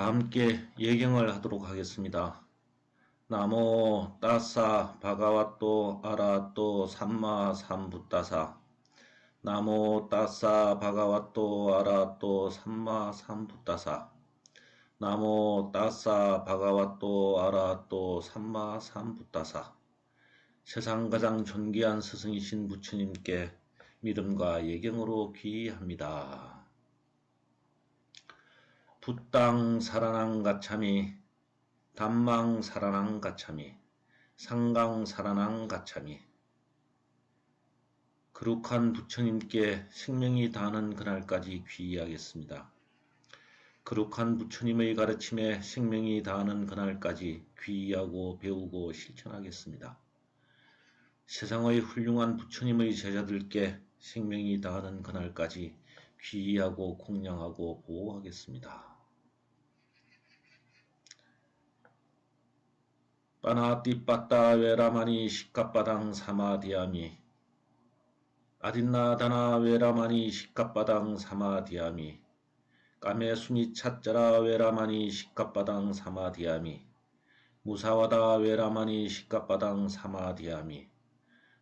다 함께 예경을 하도록 하겠습니다. 나모 따사 바가와또 아라또 삼마 삼부따사 나모 따사 바가와또 아라또 삼마 삼부따사 나모 따사 바가와또 아라또 삼마 삼부따사 세상 가장 존귀한 스승이신 부처님께 믿음과 예경으로 귀의합니다. 붓당 사라낭 가참이 담망 사라낭 가참이 상강 사라낭 가참이 거룩한 부처님께 생명이 다하는 그날까지 귀의하겠습니다. 거룩한 부처님의 가르침에 생명이 다하는 그날까지 귀의하고 배우고 실천하겠습니다. 세상의 훌륭한 부처님의 제자들께 생명이 다하는 그날까지 귀의하고 공양하고 보호하겠습니다. 빠나띠 빠따 외라마니 시카바당 사마디아미. 아딘나 다나 외라마니 시카바당 사마디아미. 까메 순이 찻자라 외라마니 시카바당 사마디아미. 무사와다 외라마니 시카바당 사마디아미.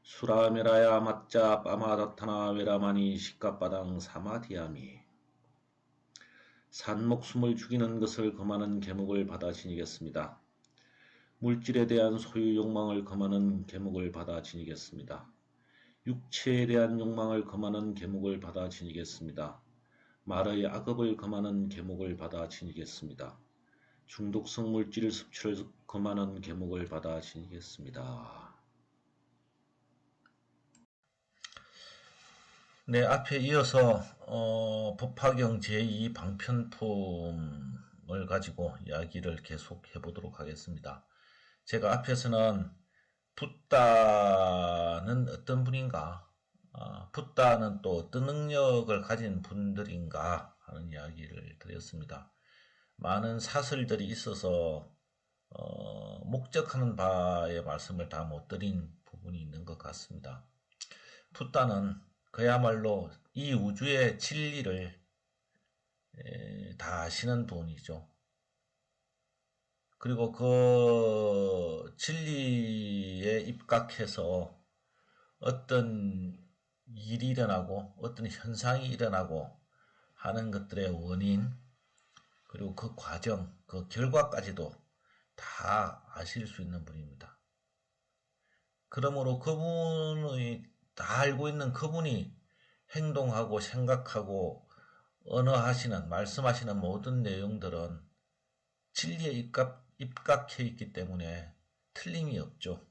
수라메라야 맞자 빠마다타나 외라마니 시카바당 사마디아미. 산목숨을 죽이는 것을 금하는 계목을 받아 지니겠습니다. 물질에 대한 소유 욕망을 금하는 계목을 받아 지니겠습니다. 육체에 대한 욕망을 금하는 계목을 받아 지니겠습니다. 말의 악업을 금하는 계목을 받아 지니겠습니다. 중독성 물질 섭취를 금하는 계목을 받아 지니겠습니다. 네, 앞에 이어서 어, 법화경 제2 방편품을 가지고 이야기를 계속 해 보도록 하겠습니다. 제가 앞에서는 붓다는 어떤 분인가, 어, 붓다는 또 어떤 능력을 가진 분들인가 하는 이야기를 드렸습니다. 많은 사설들이 있어서 어, 목적하는 바의 말씀을 다 못 드린 부분이 있는 것 같습니다. 붓다는 그야말로 이 우주의 진리를 에, 다 아시는 분이죠. 그리고 그 진리에 입각해서 어떤 일이 일어나고 어떤 현상이 일어나고 하는 것들의 원인 그리고 그 과정 그 결과까지도 다 아실 수 있는 분입니다. 그러므로 그분의 다 알고 있는 그분이 행동하고 생각하고 언어하시는 말씀하시는 모든 내용들은 진리에 입각, 입각해 있기 때문에 틀림이 없죠.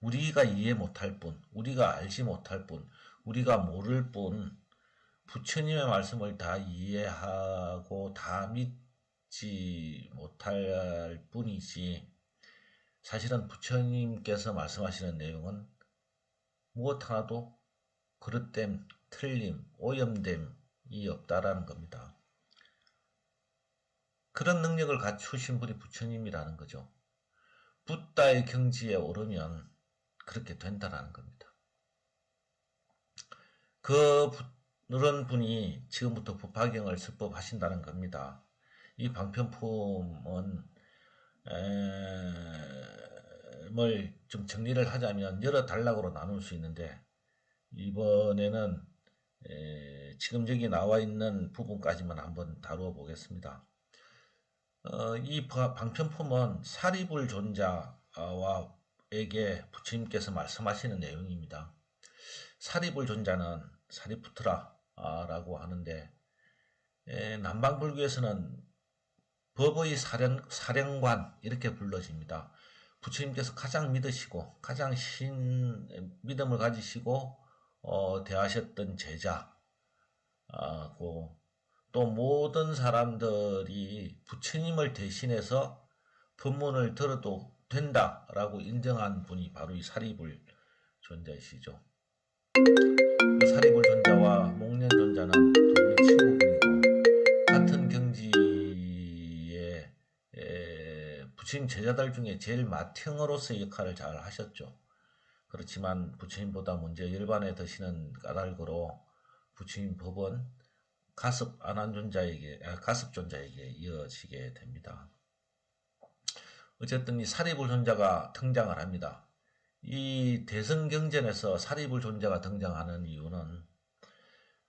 우리가 이해 못할 뿐, 우리가 알지 못할 뿐, 우리가 모를 뿐, 부처님의 말씀을 다 이해하고 다 믿지 못할 뿐이지, 사실은 부처님께서 말씀하시는 내용은 무엇 하나도 그릇됨, 틀림, 오염됨이 없다라는 겁니다. 그런 능력을 갖추신 분이 부처님이라는 거죠. 붓다의 경지에 오르면 그렇게 된다라는 겁니다. 그 그런 분이 지금부터 부파경을 설법하신다는 겁니다. 이 방편품은 뭘좀 정리를 하자면 여러 단락으로 나눌 수 있는데 이번에는 지금 여기 나와 있는 부분까지만 한번 다루어 보겠습니다. 어, 이 방편품은 사리불 존자와에게 부처님께서 말씀하시는 내용입니다. 사리불 존자는 사리푸트라라고 하는데 에, 남방불교에서는 법의 사령, 사령관 이렇게 불러집니다. 부처님께서 가장 믿으시고 가장 신 믿음을 가지시고 어, 대하셨던 제자 아, 고, 또 모든 사람들이 부처님을 대신해서 법문을 들어도 된다라고 인정한 분이 바로 이 사리불 존자이시죠. 그 사리불 존자와 목련 존자는 두 분이 친구분이고 같은 경지에 에, 부처님 제자들 중에 제일 맏형으로서의 역할을 잘 하셨죠. 그렇지만 부처님보다 먼저 열반에 드시는 까닭으로 부처님 법은 가습 안 한 존자에게 아, 가습 존자에게 이어지게 됩니다. 어쨌든 이 사리불 존자가 등장을 합니다. 이 대승 경전에서 사리불 존자가 등장하는 이유는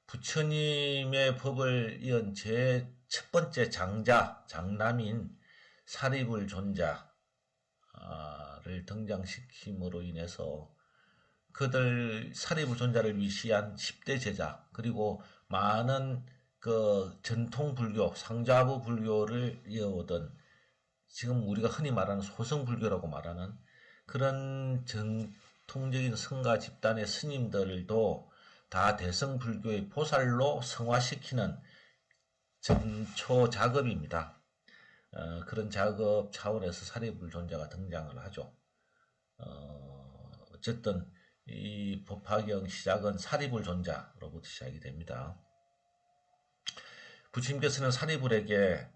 부처님의 법을 이은 제 첫 번째 장자, 장남인 사리불 존자를 등장시킴으로 인해서 그들 사리불 존자를 위시한 10대 제자 그리고 많은 그 전통 불교, 상자부 불교를 이어오던 지금 우리가 흔히 말하는 소성 불교라고 말하는 그런 전통적인 성가 집단의 스님들도 다 대성 불교의 보살로 성화시키는 전초 작업입니다. 어, 그런 작업 차원에서 사리불 존자가 등장을 하죠. 어, 어쨌든 이 법화경 시작은 사리불 존자로부터 시작이 됩니다. 부처님께서는 사리불에게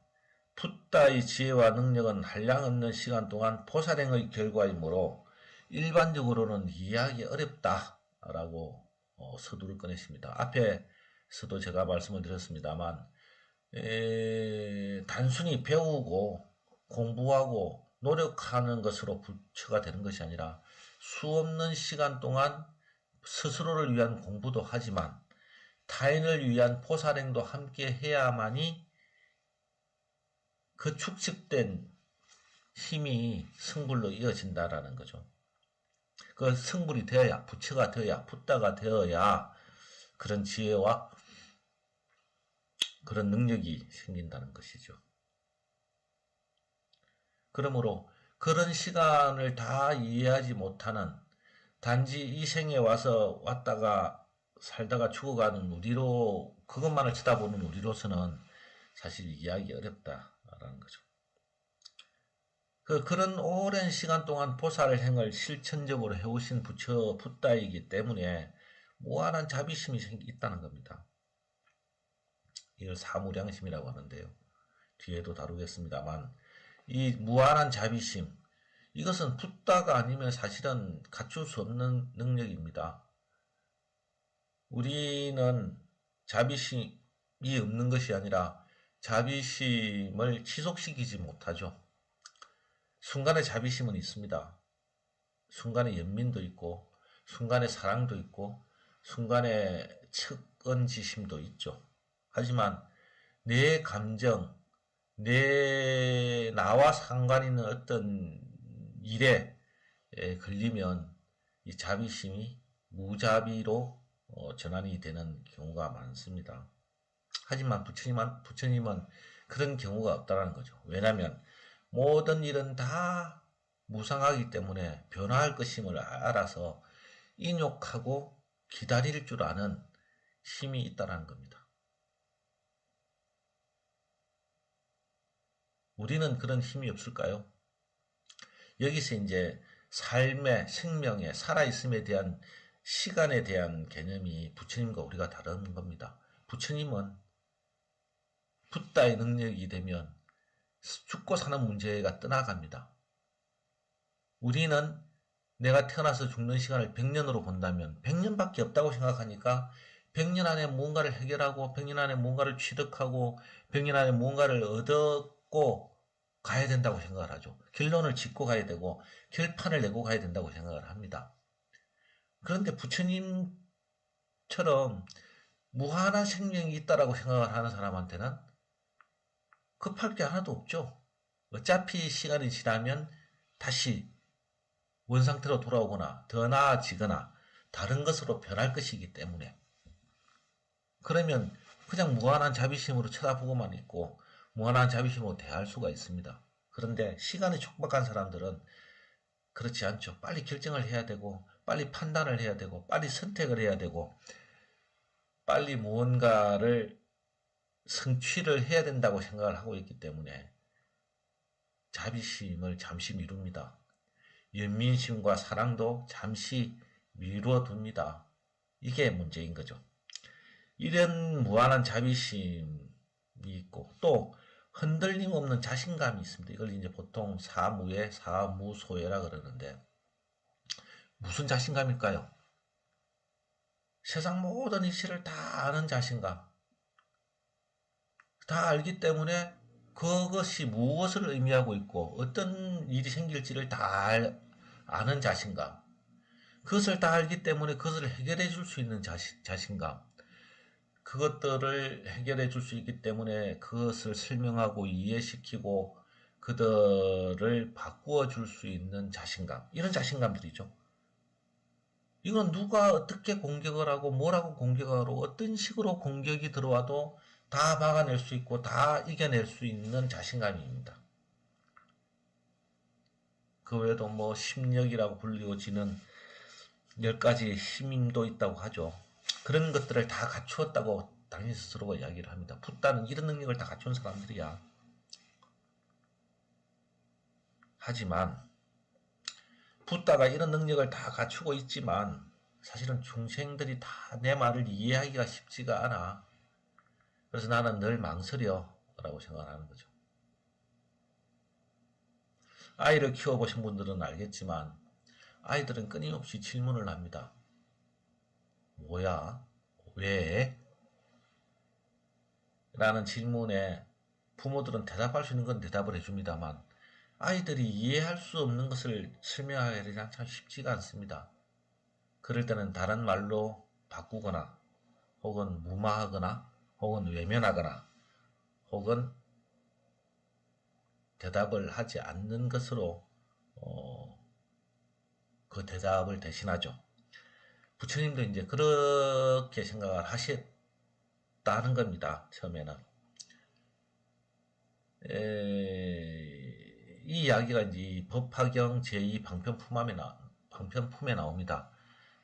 풋다의 지혜와 능력은 한량없는 시간 동안 포사행의 결과이므로 일반적으로는 이해하기 어렵다라고 어, 서두를 꺼냈습니다. 앞에서도 제가 말씀을 드렸습니다만 에, 단순히 배우고 공부하고 노력하는 것으로 부처가 되는 것이 아니라 수없는 시간 동안 스스로를 위한 공부도 하지만 타인을 위한 포사행도 함께 해야만이 그 축적된 힘이 성불로 이어진다라는 거죠. 그 성불이 되어야 부처가 되어야 붓다가 되어야 그런 지혜와 그런 능력이 생긴다는 것이죠. 그러므로 그런 시간을 다 이해하지 못하는 단지 이 생에 와서 왔다가 살다가 죽어가는 우리로 그것만을 쳐다보는 우리로서는 사실 이해하기 어렵다라는 거죠. 그 그런 오랜 시간 동안 보살 행을 실천적으로 해오신 부처 붓다이기 때문에 무한한 자비심이 있다는 겁니다. 이걸 사무량심이라고 하는데요. 뒤에도 다루겠습니다만 이 무한한 자비심 이것은 붓다가 아니면 사실은 갖출 수 없는 능력입니다. 우리는 자비심이 없는 것이 아니라 자비심을 지속시키지 못하죠. 순간의 자비심은 있습니다. 순간의 연민도 있고, 순간의 사랑도 있고, 순간의 측은지심도 있죠. 하지만 내 감정, 내 나와 상관 있는 어떤 일에 걸리면 이 자비심이 무자비로 어, 전환이 되는 경우가 많습니다. 하지만 부처님은, 부처님은 그런 경우가 없다는 거죠. 왜냐하면 모든 일은 다 무상하기 때문에 변화할 것임을 알아서 인욕하고 기다릴 줄 아는 힘이 있다는 겁니다. 우리는 그런 힘이 없을까요? 여기서 이제 삶의 생명의 살아있음에 대한 시간에 대한 개념이 부처님과 우리가 다른 겁니다. 부처님은 붓다의 능력이 되면 죽고 사는 문제가 떠나갑니다. 우리는 내가 태어나서 죽는 시간을 100년으로 본다면 100년밖에 없다고 생각하니까 100년 안에 뭔가를 해결하고 100년 안에 뭔가를 취득하고 100년 안에 뭔가를 얻었고 가야 된다고 생각을 하죠. 결론을 짓고 가야 되고 결판을 내고 가야 된다고 생각을 합니다. 그런데 부처님처럼 무한한 생명이 있다라고 생각을 하는 사람한테는 급할 게 하나도 없죠. 어차피 시간이 지나면 다시 원상태로 돌아오거나 더 나아지거나 다른 것으로 변할 것이기 때문에 그러면 그냥 무한한 자비심으로 쳐다보고만 있고 무한한 자비심으로 대할 수가 있습니다. 그런데 시간이 촉박한 사람들은 그렇지 않죠. 빨리 결정을 해야 되고, 빨리 판단을 해야 되고, 빨리 선택을 해야 되고, 빨리 무언가를 성취를 해야 된다고 생각을 하고 있기 때문에 자비심을 잠시 미룹니다. 연민심과 사랑도 잠시 미루어 둡니다. 이게 문제인 거죠. 이런 무한한 자비심이 있고 또 흔들림 없는 자신감이 있습니다. 이걸 이제 보통 사무예, 사무소예라 그러는데 무슨 자신감일까요? 세상 모든 이치를 다 아는 자신감. 다 알기 때문에 그것이 무엇을 의미하고 있고 어떤 일이 생길지를 다 알- 아는 자신감. 그것을 다 알기 때문에 그것을 해결해 줄 수 있는 자신, 자신감. 그것들을 해결해 줄 수 있기 때문에 그것을 설명하고 이해시키고 그들을 바꾸어 줄 수 있는 자신감. 이런 자신감들이죠. 이건 누가 어떻게 공격을 하고 뭐라고 공격을 하고 어떤 식으로 공격이 들어와도 다 막아낼 수 있고 다 이겨낼 수 있는 자신감입니다. 그 외에도 뭐 심력이라고 불리워지는 열 가지 힘도 있다고 하죠. 그런 것들을 다 갖추었다고 당신 스스로가 이야기를 합니다. 붓다는 이런 능력을 다 갖춘 사람들이야. 하지만 붓다가 이런 능력을 다 갖추고 있지만 사실은 중생들이 다 내 말을 이해하기가 쉽지가 않아. 그래서 나는 늘 망설여 라고 생각하는 거죠. 아이를 키워보신 분들은 알겠지만 아이들은 끊임없이 질문을 합니다. 뭐야? 왜? 라는 질문에 부모들은 대답할 수 있는 건 대답을 해줍니다만 아이들이 이해할 수 없는 것을 설명하기가 참 쉽지가 않습니다. 그럴 때는 다른 말로 바꾸거나 혹은 무마하거나 혹은 외면하거나 혹은 대답을 하지 않는 것으로 어, 그 대답을 대신하죠. 부처님도 이제 그렇게 생각을 하셨다는 겁니다. 처음에는. 에, 이 이야기가 이제 이 법화경 제2 방편품함에 나, 방편품에 나옵니다.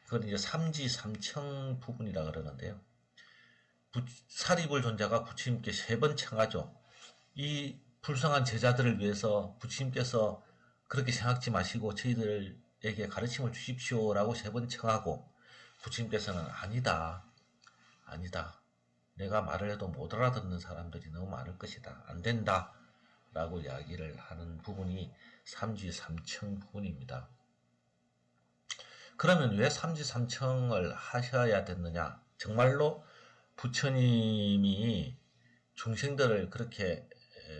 그건 이제 삼지 삼청 부분이라 그러는데요. 부, 사리불 존자가 부처님께 세 번 청하죠. 이 불쌍한 제자들을 위해서 부처님께서 그렇게 생각지 마시고 저희들에게 가르침을 주십시오라고 세 번 청하고 부처님께서는 아니다. 아니다. 내가 말을 해도 못 알아듣는 사람들이 너무 많을 것이다. 안 된다. 라고 이야기를 하는 부분이 삼지삼청 부분입니다. 그러면 왜 삼지삼청을 하셔야 됐느냐? 정말로 부처님이 중생들을 그렇게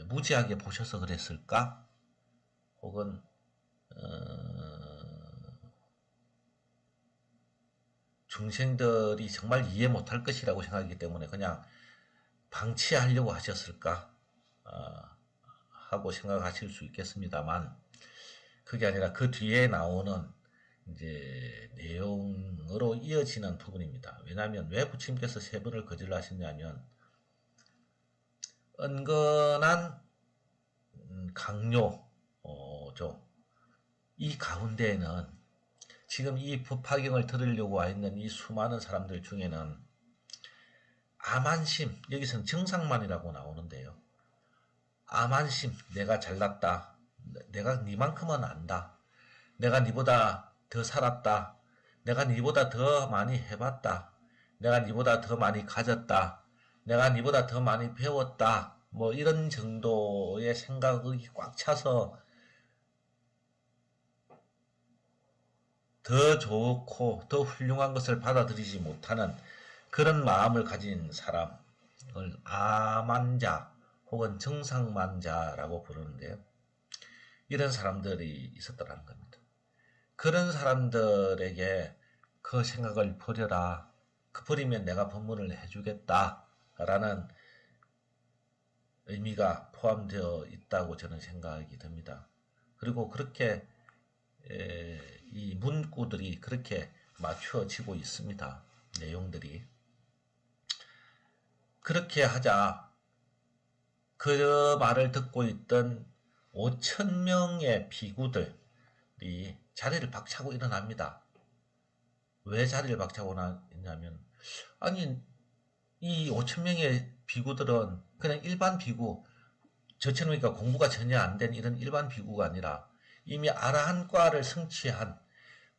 무지하게 보셔서 그랬을까? 혹은 어, 중생들이 정말 이해 못할 것이라고 생각하기 때문에 그냥 방치하려고 하셨을까? 어, 하고 생각하실 수 있겠습니다만 그게 아니라 그 뒤에 나오는 이제 내용으로 이어지는 부분입니다. 왜냐하면 왜 부처님께서 세 번을 거절하셨냐면 은근한 음, 강요죠. 이 가운데에는 지금 이 법화경을 들으려고 와 있는 이 수많은 사람들 중에는 암안심, 여기서는 정상만이라고 나오는데요. 암안심, 내가 잘났다. 내가 니만큼은 안다. 내가 니보다 더 살았다. 내가 니보다 더 많이 해봤다. 내가 니보다 더 많이 가졌다. 내가 니보다 더 많이 배웠다. 뭐 이런 정도의 생각이 꽉 차서 더 좋고 더 훌륭한 것을 받아들이지 못하는 그런 마음을 가진 사람을 아만자 혹은 정상만자라고 부르는데요. 이런 사람들이 있었더라는 겁니다. 그런 사람들에게 그 생각을 버려라. 그 버리면 내가 법문을 해주겠다. 라는 의미가 포함되어 있다고 저는 생각이 듭니다. 그리고 그렇게 이 문구들이 그렇게 맞춰지고 있습니다. 내용들이. 그렇게 하자. 그 말을 듣고 있던 5천 명의 비구들이 자리를 박차고 일어납니다. 왜 자리를 박차고 있냐면 아니 이 5천 명의 비구들은 그냥 일반 비구 저처럼 그러니까 공부가 전혀 안 된 이런 일반 비구가 아니라 이미 아라한과를 성취한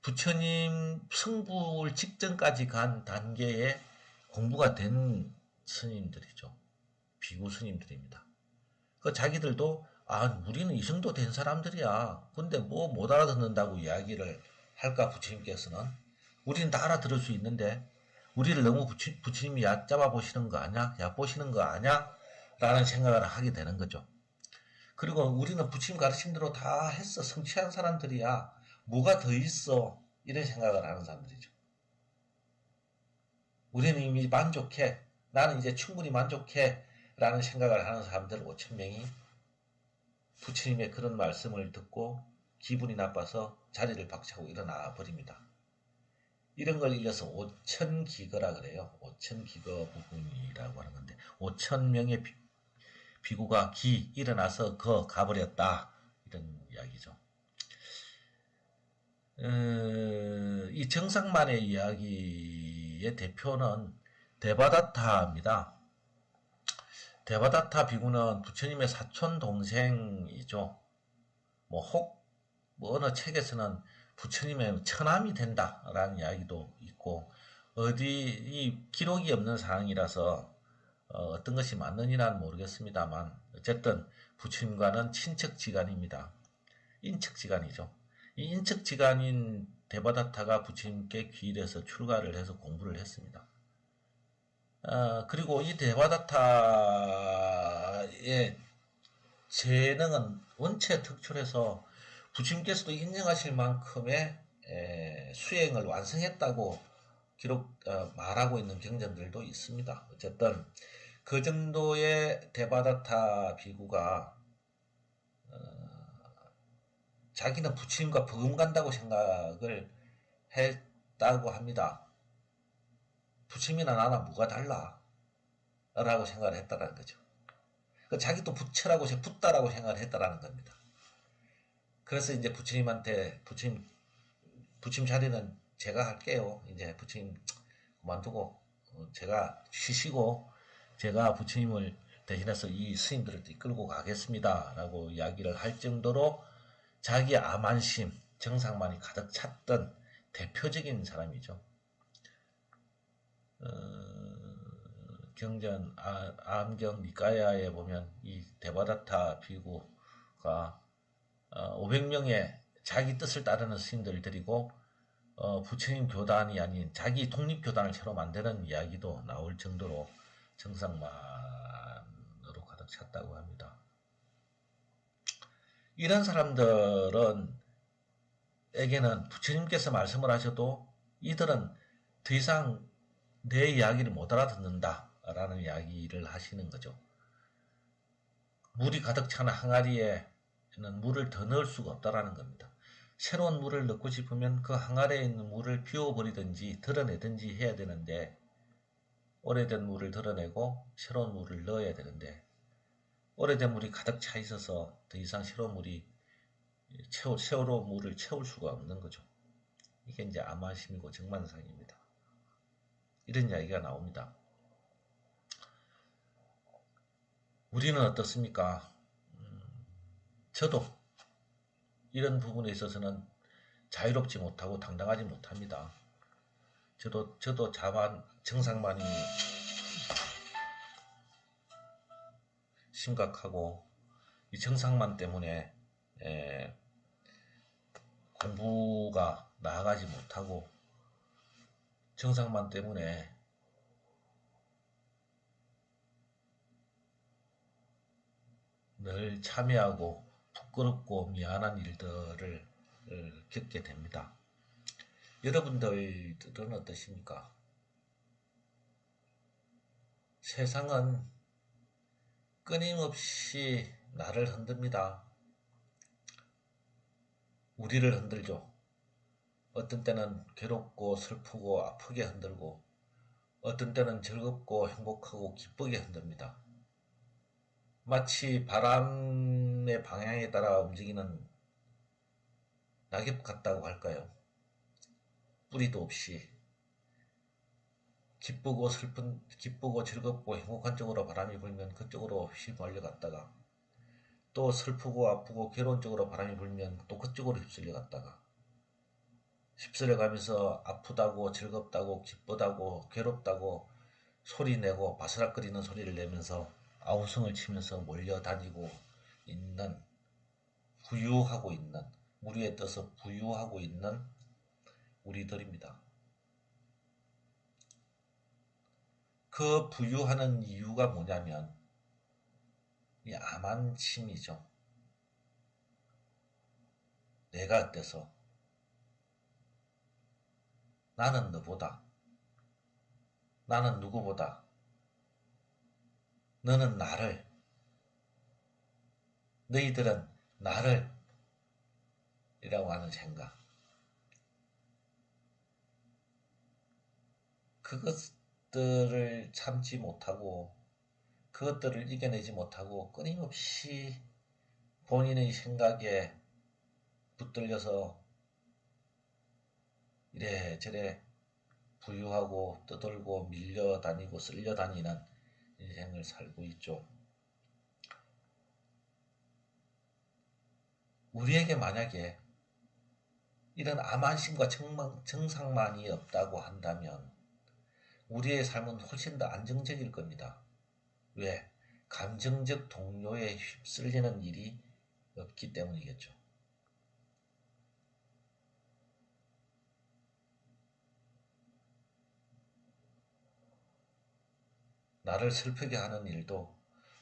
부처님 성불 직전까지 간 단계의 공부가 된 스님들이죠. 비구 스님들입니다. 그 자기들도 아 우리는 이 정도 된 사람들이야. 근데 뭐 못 알아듣는다고 이야기를 할까 부처님께서는 우리는 다 알아들을 수 있는데 우리를 너무 부처, 부처님이 얕잡아 보시는 거 아냐? 얕보시는 거 아냐? 라는 생각을 하게 되는 거죠. 그리고 우리는 부처님 가르침대로 다 했어. 성취한 사람들이야. 뭐가 더 있어? 이런 생각을 하는 사람들이죠. 우리는 이미 만족해. 나는 이제 충분히 만족해. 라는 생각을 하는 사람들 5천명이 부처님의 그런 말씀을 듣고 기분이 나빠서 자리를 박차고 일어나 버립니다. 이런 걸 일러서 5천 기거라 그래요. 5천 기거 부분이라고 하는 건데 5천 명의 비, 구가 기 일어나서 거 가버렸다 이런 이야기죠. 어, 이 정상만의 이야기의 대표는 데바다타입니다. 데바다타 비구는 부처님의 사촌 동생이죠. 뭐 혹 뭐 어느 책에서는 부처님의 처남이 된다라는 이야기도 있고 어디 이 기록이 없는 사항이라서 어, 떤 것이 맞느니라는 모르겠습니다만 어쨌든 부처님과는 친척지간입니다. 인척지간이죠. 이 인척지간인 데바다타가 부처님께 귀일해서 출가를 해서 공부를 했습니다. 어, 그리고 이 데바다타의 재능은 원체 특출해서 부처님께서도 인정하실 만큼의 에, 수행을 완성했다고 기록 어, 말하고 있는 경전들도 있습니다. 어쨌든 그 정도의 데바다타 비구가 어, 자기는 부처님과 버금간다고 생각을 했다고 합니다. 부처님이나 나나 뭐가 달라? 라고 생각을 했다라는 거죠. 그 자기도 부처라고, 붙다라고 생각을 했다라는 겁니다. 그래서 이제 부처님한테, 부처님, 부처님 자리는 제가 할게요. 이제 부처님 그만두고, 어, 제가 쉬시고, 제가 부처님을 대신해서 이 스님들을 이끌고 가겠습니다. 라고 이야기를 할 정도로 자기 암안심, 정상만이 가득 찼던 대표적인 사람이죠. 어, 경전 아, 암경 니까야에 보면 이 데바다타 비구가 어, 500명의 자기 뜻을 따르는 스님들 데리고 어, 부처님 교단이 아닌 자기 독립교단을 새로 만드는 이야기도 나올 정도로 정상만으로 가득 찼다고 합니다. 이런 사람들은 에게는 부처님께서 말씀을 하셔도 이들은 더 이상 내 이야기를 못 알아듣는다 라는 이야기를 하시는 거죠. 물이 가득 찬 항아리에는 물을 더 넣을 수가 없다라는 겁니다. 새로운 물을 넣고 싶으면 그 항아리에 있는 물을 비워버리든지 드러내든지 해야 되는데 오래된 물을 드러내고 새로운 물을 넣어야 되는데 오래된 물이 가득 차 있어서 더 이상 새로운 물이 채워, 새로운 물을 채울 수가 없는 거죠. 이게 이제 암화심이고 정만상입니다. 이런 이야기가 나옵니다. 우리는 어떻습니까? 음, 저도 이런 부분에 있어서는 자유롭지 못하고 당당하지 못합니다. 저도 저도 자만 정상만이 심각하고 이 정상만 때문에 에, 공부가 나아가지 못하고 정상만 때문에 늘 참여하고 부끄럽고 미안한 일들을 어, 겪게 됩니다. 여러분들은 어떠십니까? 세상은 끊임없이 나를 흔듭니다. 우리를 흔들죠. 어떤 때는 괴롭고 슬프고 아프게 흔들고 어떤 때는 즐겁고 행복하고 기쁘게 흔듭니다. 마치 바람의 방향에 따라 움직이는 낙엽 같다고 할까요? 뿌리도 없이 기쁘고 슬픈, 기쁘고 즐겁고 행복한 쪽으로 바람이 불면 그쪽으로 휘말려 갔다가 또 슬프고 아프고 괴로운 쪽으로 바람이 불면 또 그쪽으로 휩쓸려 갔다가 휩쓸려 가면서 아프다고 즐겁다고 기쁘다고 괴롭다고 소리 내고 바스락거리는 소리를 내면서 아우성을 치면서 몰려다니고 있는 부유하고 있는 무리에 떠서 부유하고 있는 우리들입니다. 그 부유하는 이유가 뭐냐면 이 아만심이죠. 내가 어때서 나는 너보다. 나는 누구보다. 너는 나를. 너희들은 나를. 이라고 하는 생각. 그것들을 참지 못하고 그것들을 이겨내지 못하고 끊임없이 본인의 생각에 붙들려서 이래저래 부유하고 떠돌고 밀려다니고 쓸려다니는 인생을 살고 있죠. 우리에게 만약에 이런 암만심과 정상만이 없다고 한다면 우리의 삶은 훨씬 더 안정적일 겁니다. 왜? 감정적 동료에 휩쓸리는 일이 없기 때문이겠죠. 나를 슬프게 하는 일도,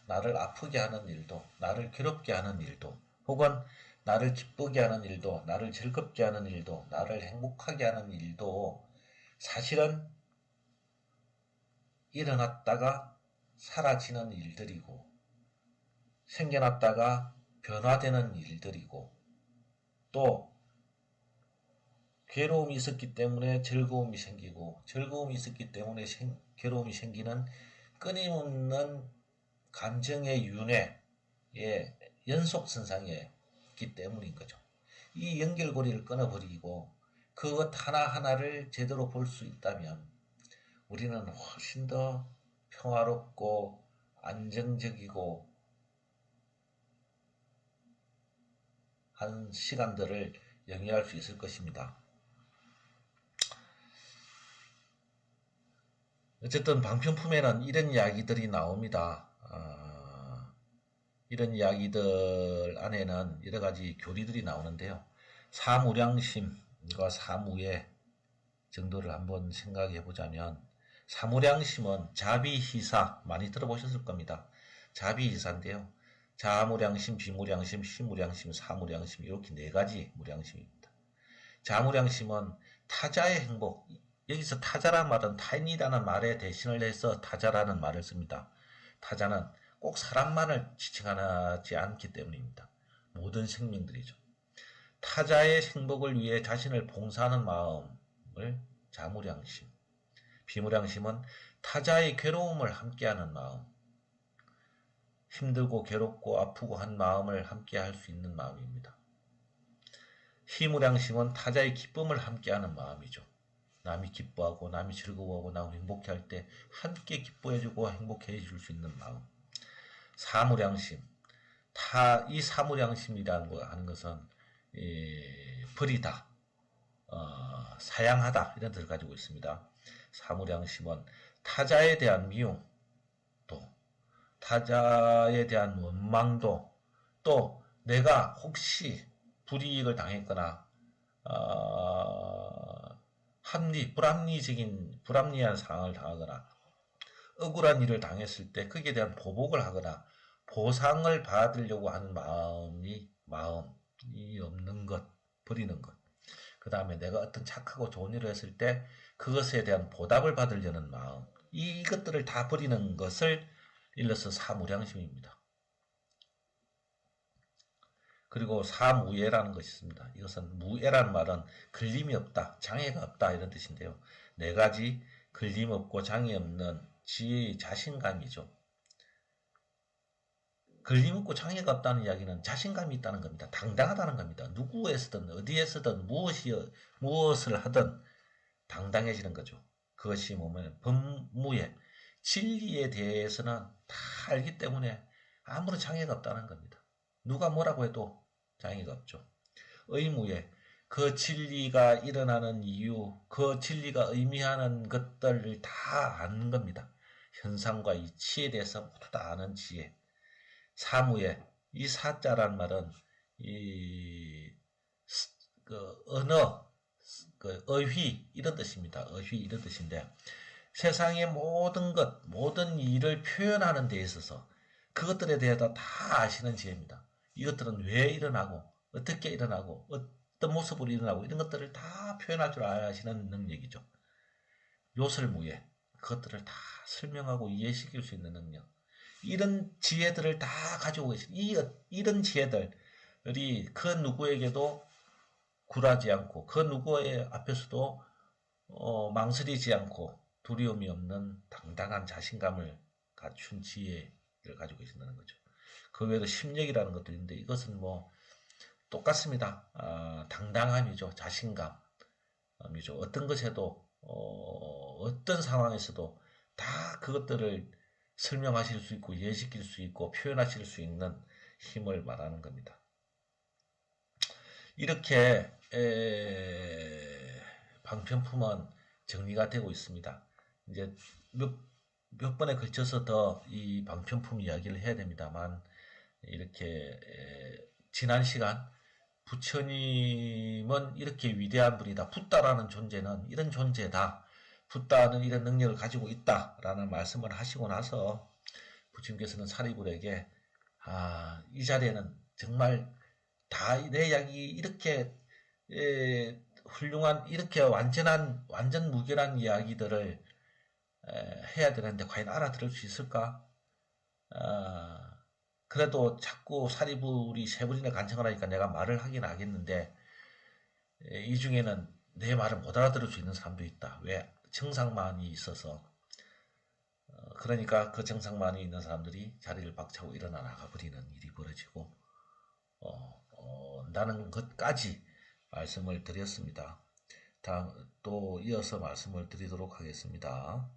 나를 아프게 하는 일도, 나를 괴롭게 하는 일도, 혹은 나를 기쁘게 하는 일도, 나를 즐겁게 하는 일도, 나를 행복하게 하는 일도 사실은 일어났다가 사라지는 일들이고, 생겨났다가 변화되는 일들이고, 또 괴로움이 있었기 때문에 즐거움이 생기고, 즐거움이 있었기 때문에 생, 괴로움이 생기는 끊임없는 감정의 윤회의 연속 선상에 있기 때문인 거죠. 이 연결고리를 끊어버리고 그것 하나하나를 제대로 볼 수 있다면 우리는 훨씬 더 평화롭고 안정적이고 한 시간들을 영위할 수 있을 것입니다. 어쨌든 방편품에는 이런 이야기들이 나옵니다. 어, 이런 이야기들 안에는 여러 가지 교리들이 나오는데요. 사무량심과 사무의 정도를 한번 생각해 보자면 사무량심은 자비희사 많이 들어보셨을 겁니다. 자비희사인데요. 자무량심, 비무량심, 시무량심, 사무량심 이렇게 네 가지 무량심입니다. 자무량심은 타자의 행복, 여기서 타자란 말은 타인이라는 말에 대신을 해서 타자라는 말을 씁니다. 타자는 꼭 사람만을 지칭하지 않기 때문입니다. 모든 생명들이죠. 타자의 행복을 위해 자신을 봉사하는 마음을 자무량심, 비무량심은 타자의 괴로움을 함께하는 마음, 힘들고 괴롭고 아프고 한 마음을 함께할 수 있는 마음입니다. 희무량심은 타자의 기쁨을 함께하는 마음이죠. 남이 기뻐하고 남이 즐거워하고 남이 행복해 할 때 함께 기뻐해주고 행복해 줄 수 있는 마음. 사무량심. 타, 이 사무량심이라는 거 하는 것은 예, 버리다, 어, 사양하다 이런 뜻을 가지고 있습니다. 사무량심은 타자에 대한 미움, 또 타자에 대한 원망도, 또 내가 혹시 불이익을 당했거나 어, 합리, 불합리적인, 불합리한 상황을 당하거나 억울한 일을 당했을 때 거기에 대한 보복을 하거나 보상을 받으려고 하는 마음이 마음이 없는 것, 버리는 것. 그 다음에 내가 어떤 착하고 좋은 일을 했을 때 그것에 대한 보답을 받으려는 마음. 이것들을 다 버리는 것을 일러서 사무량심입니다. 그리고 사무예라는 것이 있습니다. 이것은 무예라는 말은 걸림이 없다, 장애가 없다 이런 뜻인데요. 네 가지 걸림 없고 장애 없는 지혜의 자신감이죠. 걸림 없고 장애가 없다는 이야기는 자신감이 있다는 겁니다. 당당하다는 겁니다. 누구에서든 어디에서든 무엇이 무엇을 하든 당당해지는 거죠. 그것이 뭐면 법무에 진리에 대해서는 다 알기 때문에 아무런 장애가 없다는 겁니다. 누가 뭐라고 해도 장애가 없죠. 의무에 그 진리가 일어나는 이유, 그 진리가 의미하는 것들을 다 아는 겁니다. 현상과 이치에 대해서 모두 다 아는 지혜. 사무에 이 사자란 말은 이 그 언어, 그 어휘 이런 뜻입니다. 어휘 이런 뜻인데 세상의 모든 것, 모든 일을 표현하는 데 있어서 그것들에 대해서 다 아시는 지혜입니다. 이것들은 왜 일어나고 어떻게 일어나고 어떤 모습으로 일어나고 이런 것들을 다 표현할 줄 아시는 능력이죠. 요설무예 그것들을 다 설명하고 이해시킬 수 있는 능력. 이런 지혜들을 다 가지고 계신 이 이런 지혜들이 그 누구에게도 굴하지 않고 그 누구의 앞에서도 어, 망설이지 않고 두려움이 없는 당당한 자신감을 갖춘 지혜를 가지고 계신다는 거죠. 그 외에도 심력이라는 것도 있는데 이것은 뭐 똑같습니다. 아, 당당함이죠. 자신감이죠. 어떤 것에도 어, 떤 상황에서도 다 그것들을 설명하실 수 있고 이해시킬 수 있고 표현하실 수 있는 힘을 말하는 겁니다. 이렇게 에, 방편품은 정리가 되고 있습니다. 이제 몇, 몇 번에 걸쳐서 더 이 방편품 이야기를 해야 됩니다만 이렇게 에, 지난 시간 부처님은 이렇게 위대한 분이다. 붓다라는 존재는 이런 존재다. 붓다는 이런 능력을 가지고 있다라는 말씀을 하시고 나서 부처님께서는 사리불에게 아, 이 자리에는 정말 다내 이야기 이렇게 에, 훌륭한 이렇게 완전한 완전 무결한 이야기들을 에, 해야 되는데 과연 알아들을 수 있을까? 아, 그래도 자꾸 사리불이 세 번이나 간청을 하니까 내가 말을 하긴 하겠는데 에, 이 중에는 내 말을 못 알아들을 수 있는 사람도 있다. 왜? 정상만이 있어서 어, 그러니까 그 정상만이 있는 사람들이 자리를 박차고 일어나 나가 버리는 일이 벌어지고 어, 어, 나는 것까지 말씀을 드렸습니다. 다음 또 이어서 말씀을 드리도록 하겠습니다.